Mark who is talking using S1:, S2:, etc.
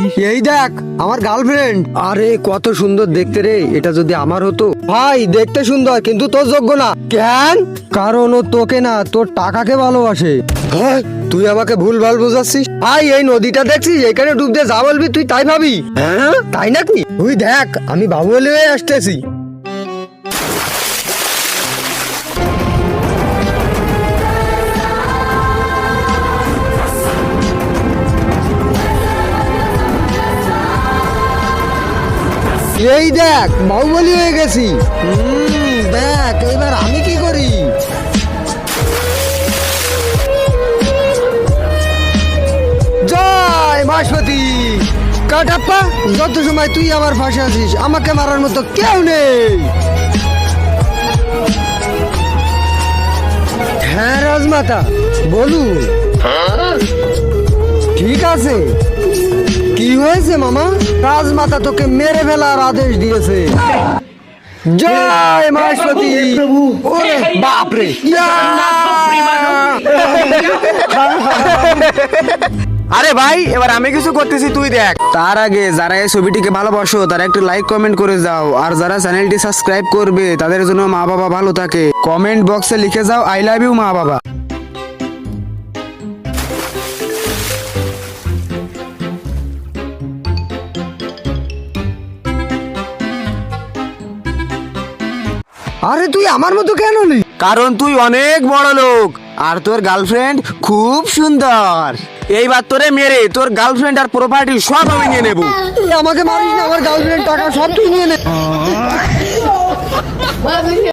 S1: এই দেখ, আমার গার্লফ্রেন্ড। আরে, কত সুন্দর দেখতে রে, এটা যদি আমার হতো। ভাই, দেখতে সুন্দর, কিন্তু তোর যোগ্য না। কেন? কারণ ও তোকে না, তোর টাকাকে ভালোবাসে। তুই আমাকে ভুল ভালো বোঝাচ্ছিস? ভাই, এই নদীটা দেখছিস? এখানে ডুব দিয়ে যা বলবি, তুই তাই ভাবি। হ্যাঁ? তাই নাকি? তুই দেখ, আমি বাবু হলে আসতেছি। এই দেখ বাহুবলী হয়ে গেছি। হুম, দেখ এবার আমি কি করি? জয় মাসপতি কাটাপ্পা যত সময় তুই আমার ফাঁসে আছিস আমাকে মারার মতো কেউ নেই। হ্যাঁ রাজমাতা বলুন। ঠিক আছে। কি হয়েছে মামা রাজমাতা তোকে মেরে ফেলার আদেশ দিয়েছে জয় মাসপতি ওরে বাপরে ইয়া!
S2: আরে ভাই এবার আমি কিছু করতেছি তুই দেখ তার আগে যারা এই ছবিটিকে ভালোবাসো তারা একটু লাইক কমেন্ট করে যাও আর যারা চ্যানেলটি সাবস্ক্রাইব করবে তাদের জন্য মা বাবা ভালো থাকে কমেন্ট বক্সে লিখে যাও আই লাভ ইউ মা বাবা
S1: আরে তুই আমার মতো কেন নি
S2: কারণ তুই অনেক বড় লোক আর তোর গার্লফ্রেন্ড খুব সুন্দর। এইবার তোরে মেরে তোর গার্লফ্রেন্ড আর প্রপার্টি সব আমি নিয়ে নেব।
S1: তুই আমাকে মারিস না আমার গার্লফ্রেন্ড টাকা সব তুই নিয়ে নে।